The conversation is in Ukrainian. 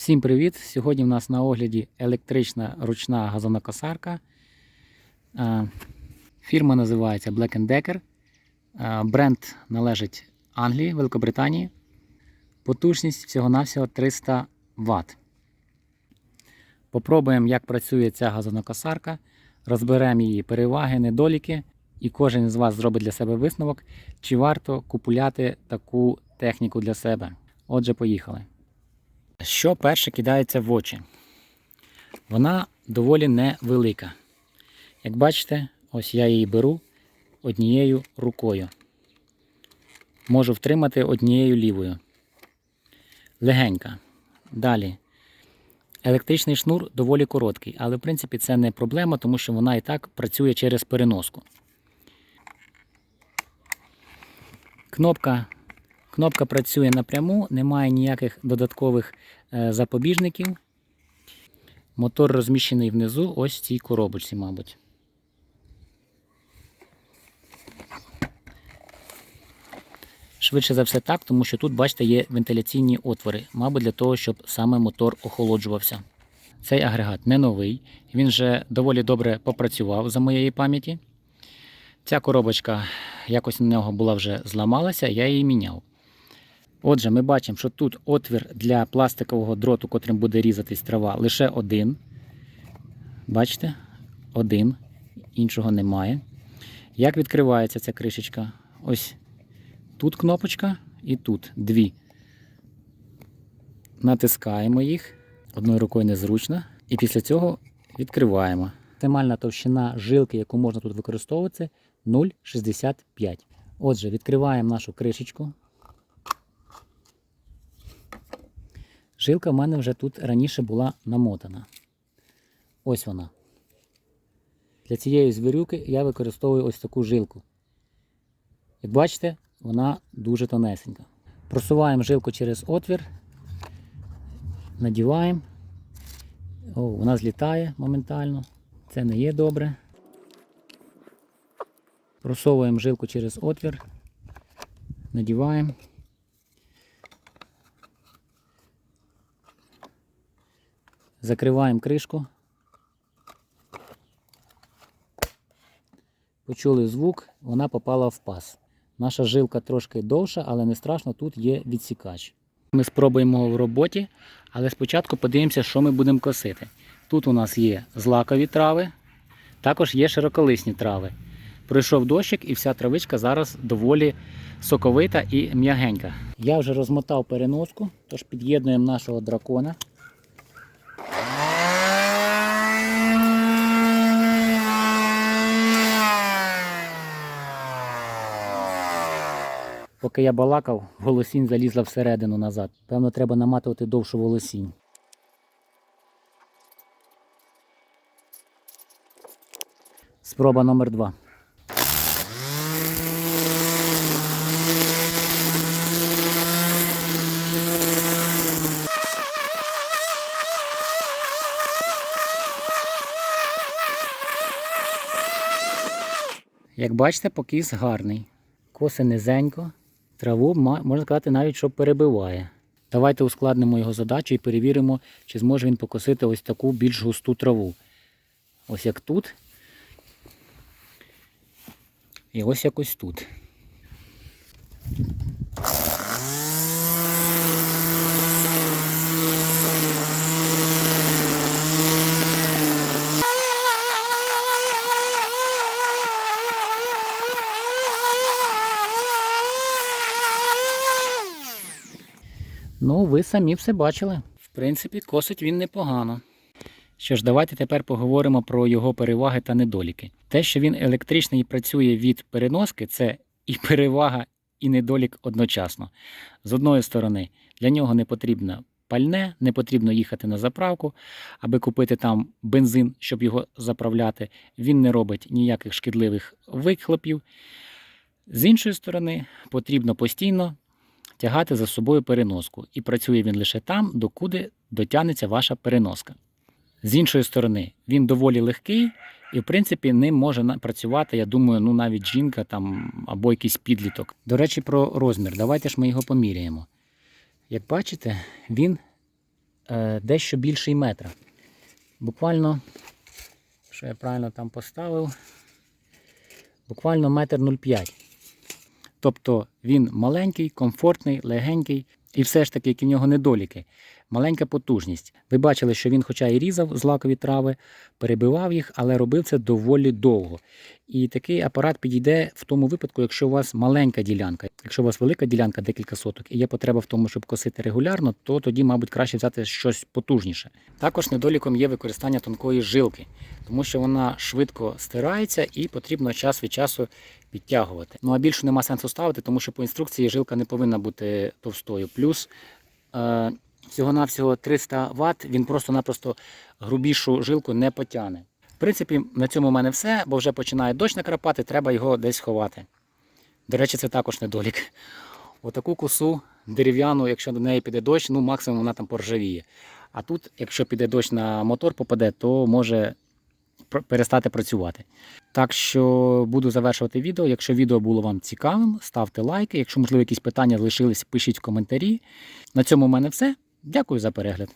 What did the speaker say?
Всім привіт! Сьогодні в нас на огляді електрична ручна газонокосарка. Фірма називається Black Decker. Бренд належить Англії, Великобританії. Потужність всього-навсього 300 Вт. Попробуємо, як працює ця газонокосарка. Розберемо її переваги, недоліки, і кожен з вас зробить для себе висновок, чи варто купувати таку техніку для себе. Отже, поїхали. Що перше кидається в очі? Вона доволі невелика. Як бачите, ось я її беру однією рукою. Можу втримати однією лівою. Легенька. Далі. Електричний шнур доволі короткий, але в принципі це не проблема, тому що вона і так працює через переноску. Кнопка Кнопка працює напряму, немає ніяких додаткових е, запобіжників. Мотор розміщений внизу, ось в цій коробочці, мабуть. Швидше за все так, тому що тут, бачите, є вентиляційні отвори, мабуть, для того, щоб саме мотор охолоджувався. Цей агрегат не новий, він вже доволі добре попрацював за моєї пам'яті. Ця коробочка якось на нього була вже зламалася, я її міняв. Отже, ми бачимо, що тут отвір для пластикового дроту, котрим буде різатись трава, лише один. Бачите? Один. Іншого немає. Як відкривається ця кришечка? Ось тут кнопочка і тут дві. Натискаємо їх. Одною рукою незручно. І після цього відкриваємо. Максимальна товщина жилки, яку можна тут використовувати, 0,65. Отже, відкриваємо нашу кришечку. Жилка в мене вже тут раніше була намотана. Ось вона. Для цієї звірюки я використовую ось таку жилку. Як бачите, вона дуже тонесенька. Просуваємо жилку через отвір, надіваємо. О, вона злітає моментально. Це не є добре. Просовуємо жилку через отвір, надіваємо. Закриваємо кришку. Почули звук, вона попала в паз. Наша жилка трошки довша, але не страшно, тут є відсікач. Ми спробуємо його в роботі, але спочатку подивимося, що ми будемо косити. Тут у нас є злакові трави, також є широколисні трави. Пройшов дощик і вся травичка зараз доволі соковита і м'ягенька. Я вже розмотав переноску, тож під'єднуємо нашого дракона. Поки я балакав, волосінь залізла всередину назад. Певно, треба наматувати довшу волосінь. Спроба номер два. Як бачите, покіс гарний. Коси низенько, траву, можна сказати, навіть що перебиває. Давайте ускладнимо його задачу і перевіримо, чи зможе він покосити ось таку більш густу траву. Ось як тут. І ось якось тут. Ну, ви самі все бачили. В принципі, косить він непогано. Що ж, давайте тепер поговоримо про його переваги та недоліки. Те, що він електричний і працює від переноски, це і перевага, і недолік одночасно. З одної сторони, для нього не потрібно пальне, не потрібно їхати на заправку, аби купити там бензин, щоб його заправляти. Він не робить ніяких шкідливих вихлопів. З іншої сторони, потрібно постійно тягати за собою переноску, і працює він лише там, докуди дотягнеться ваша переноска. З іншої сторони, він доволі легкий і, в принципі, ним може працювати, я думаю, ну навіть жінка там або якийсь підліток. До речі, про розмір. Давайте ж ми його поміряємо. Як бачите, він е, дещо більший метра. Буквально, що я правильно там поставив, буквально метр 0,5. Тобто він маленький, комфортний, легенький, і все ж таки, які в нього недоліки. Маленька потужність. Ви бачили, що він, хоча і різав злакові трави, перебивав їх, але робив це доволі довго. І такий апарат підійде в тому випадку, якщо у вас маленька ділянка. Якщо у вас велика ділянка, декілька соток, і є потреба в тому, щоб косити регулярно, то тоді, мабуть, краще взяти щось потужніше. Також недоліком є використання тонкої жилки, тому що вона швидко стирається і потрібно час від часу підтягувати. Ну а більше нема сенсу ставити, тому що по інструкції жилка не повинна бути товстою. Плюс е, всього-навсього 300 Вт, він просто-напросто грубішу жилку не потягне. В принципі, на цьому в мене все, бо вже починає дощ накрапати, треба його десь ховати. До речі, це також недолік. Отаку косу дерев'яну, якщо до неї піде дощ, ну максимум вона там поржавіє. А тут, якщо піде дощ на мотор попаде, то може перестати працювати. Так що буду завершувати відео. Якщо відео було вам цікавим, ставте лайки. Якщо, можливо, якісь питання лишились, пишіть в коментарі. На цьому в мене все. Дякую за перегляд.